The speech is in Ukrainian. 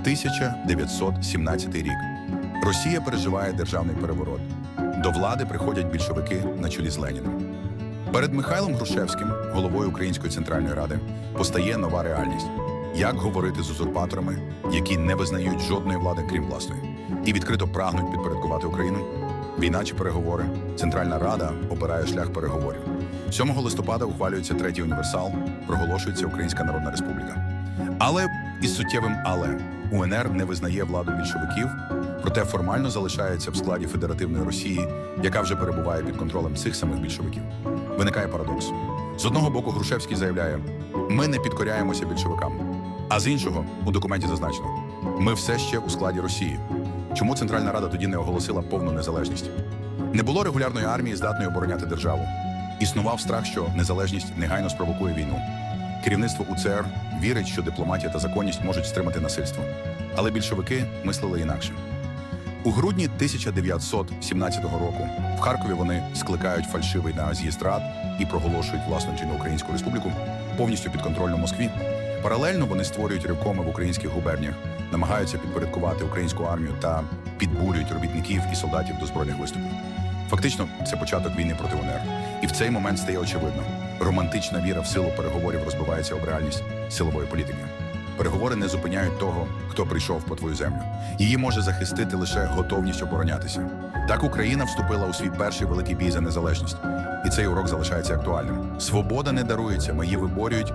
1917 рік. Росія переживає державний переворот. До влади приходять більшовики на чолі з Леніном. Перед Михайлом Грушевським, головою Української центральної ради, постає нова реальність: як говорити з узурпаторами, які не визнають жодної влади, крім власної, і відкрито прагнуть підпорядкувати Україну. Війна чи переговори. Центральна Рада обирає шлях переговорів. 7 листопада ухвалюється третій універсал, проголошується Українська Народна Республіка. Але із суттєвим але УНР не визнає владу більшовиків, проте формально залишається в складі Федеративної Росії, яка вже перебуває під контролем цих самих більшовиків. Виникає парадокс. З одного боку, Грушевський заявляє: ми не підкоряємося більшовикам. А з іншого, у документі зазначено: ми все ще у складі Росії. Чому Центральна Рада тоді не оголосила повну незалежність? Не було регулярної армії, здатної обороняти державу. Існував страх, що незалежність негайно спровокує війну. Керівництво УЦР вірить, що дипломатія та законність можуть стримати насильство. Але більшовики мислили інакше. У грудні 1917 року в Харкові вони скликають фальшивий на з'їзд рад і проголошують власну чинну Українську республіку повністю підконтрольну Москві. Паралельно вони створюють ревкоми в українських губерніях, намагаються підпорядкувати українську армію та підбурюють робітників і солдатів до збройних виступів. Фактично, це початок війни проти УНР. В цей момент стає очевидно: романтична віра в силу переговорів розбивається об реальність силової політики. Переговори не зупиняють того, хто прийшов по твою землю. Її може захистити лише готовність оборонятися. Так Україна вступила у свій перший великий бій за незалежність, і цей урок залишається актуальним. Свобода не дарується, ми її виборюють